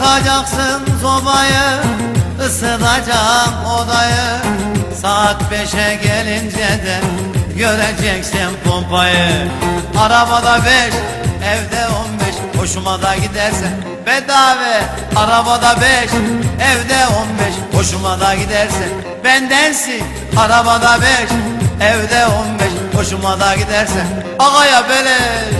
Yakacaksın sobayı ısıtacağım odayı. Saat beşe gelince de göreceksin pompayı. Arabada beş evde on beş hoşuma da giderse Bedava. Arabada beş evde on beş hoşuma da giderse Bendensin. Arabada beş evde on beş hoşuma da giderse. Ağaya beleş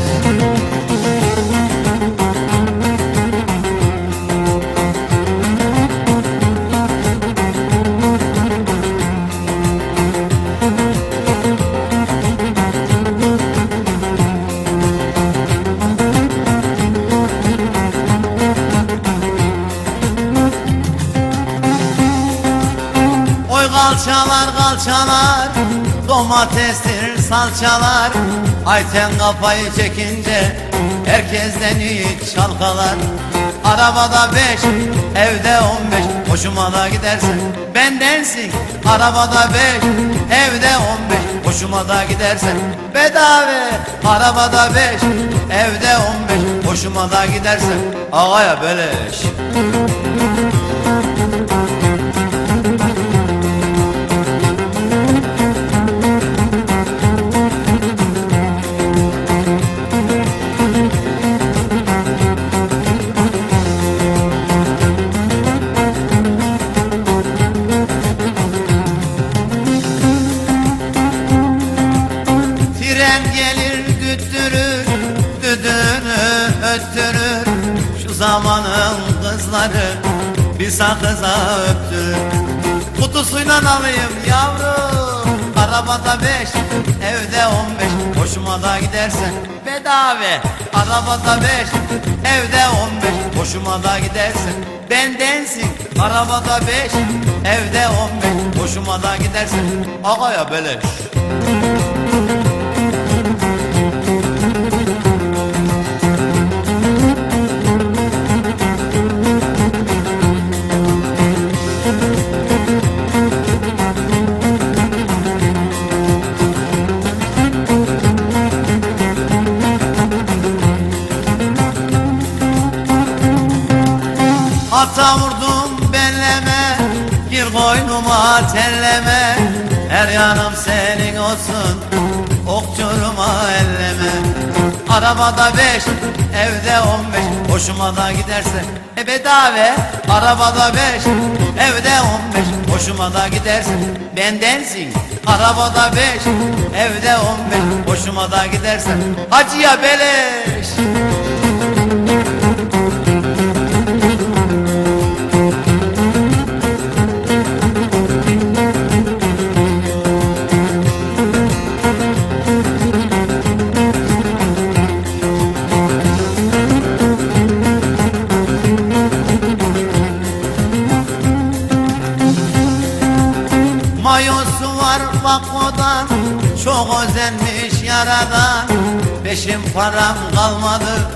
kalçalar kalçalar Domatestir salçalar. Ayten kafayı çekince Herkesten iyi çalkalar. Arabada beş Evde on beş Hoşuma da gidersen Bendensin. Arabada beş Evde on beş Hoşuma da gidersen Bedava. Arabada beş Evde on beş Hoşuma da gidersen Ağaya beleş Tren gelir düttürür Düdüğünü öttürür. Şu zamanın kızları Bir sakıza öptürür. Kutusuyla alayım yavrum Arabada beş Evde on beş. Hoşuma da gidersen Bedava Arabada beş Evde on beş. Hoşuma da gidersen Bendensin Arabada beş Evde on beş. Hoşuma da gidersen Ağaya beleş Ata vurdum belleme Gir koynuma telleme. Her yanım senin olsun Okçuruma elleme. Arabada beş Evde on beş Hoşuma da giderse E bedava. Arabada beş Evde on beş Hoşuma da giderse Bendensin. Arabada beş Evde on beş Hoşuma da giderse Hacıya beleş Mayosu var bakmadan Çok özenmiş yaradan Beşim param kalmadı